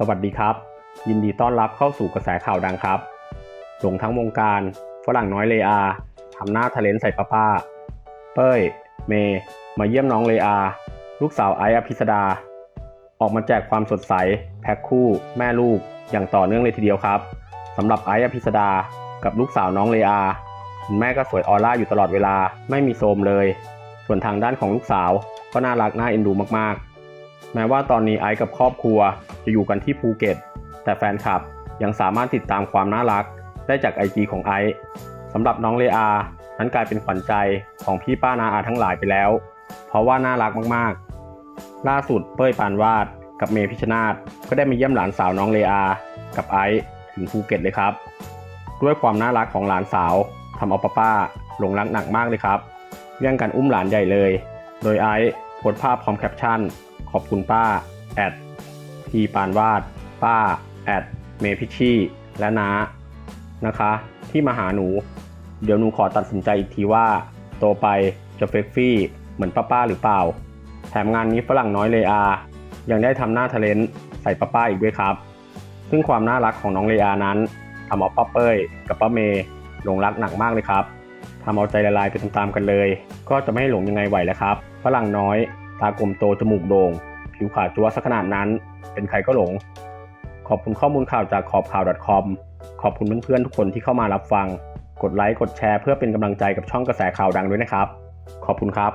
สวัสดีครับ ยินดีต้อนรับเข้าสู่กระแสข่าวดังครับหลงทั้งวงการ ฝรั่งน้อยเลอาทำหน้าทะเลนใส่ป้าป้า เป้ย เมย์มาเยี่ยมน้องเลอา ลูกสาวไออภิสดา ออกมาแจกความสดใส แพ็คคู่ แม่ลูก อย่างต่อเนื่องเลยทีเดียวครับสำหรับไออภิสดา กับลูกสาวน้องเลอาคุณแม่ก็สวยออร่าอยู่ตลอดเวลาไม่มีโทมเลย ส่วนทางด้านของลูกสาวก็น่ารักน่าเอ็นดูมากๆ แม้ว่าตอนนี้ไอซ์กับครอบครัวจะอยู่กันที่ภูเก็ต แต่แฟนคลับยังสามารถติดตามความน่ารัก ได้จากไอจีของไอซ์สำหรับน้องเลอา นั้นกลายเป็นขวัญใจของพี่ป้านาอาทั้งหลายไปแล้ว เพราะว่าน่ารักมากๆ ล่าสุดเป้ยปานวาดกับเมพิชนาธก็ได้มาเยี่ยมหลานสาวน้องเลอา กับไอซ์ถึงภูเก็ตเลยครับ ด้วยความน่ารักของหลานสาวทำเอาป้าป้าหลงรักหนักมากเลยครับเรื่องการอุ้มหลานใหญ่เลย โดยไอซ์โพสภาพพร้อมแคปชั่น ขอบคุณป้าแอดพีปานวาด ป้าแอดเมพิชี่และน้านะคะ ที่มาหาหนู เดี๋ยวหนูขอตัดสินใจอีกทีว่า โตไปจะเฟกฟี่เหมือนป้าป้าหรือเปล่า แถมงานนี้ฝรั่งน้อยเลอายังได้ทำหน้าทะเลนใส่ป้าป้าอีกด้วยครับ ซึ่งความน่ารักของน้องเลอานั้นทำเอาป้าเป้ยกับป้าเมย์หลงรักหนักมากเลยครับทำเอาใจละลายไปตามๆกันเลย ก็จะไม่ให้หลงยังไงไหวแล้วครับ ฝรั่งน้อย ตากลมโตจมูกโด่งผิวขาวจัวสักขนาดนั้น เป็นใครก็หลง ขอบคุณข้อมูลข่าวจากขอบข่าว .com ขอบคุณเพื่อนๆทุกคนที่เข้ามารับฟัง กดไลค์กดแชร์เพื่อเป็นกำลังใจกับช่องกระแสข่าวดังด้วยนะครับ ขอบคุณครับ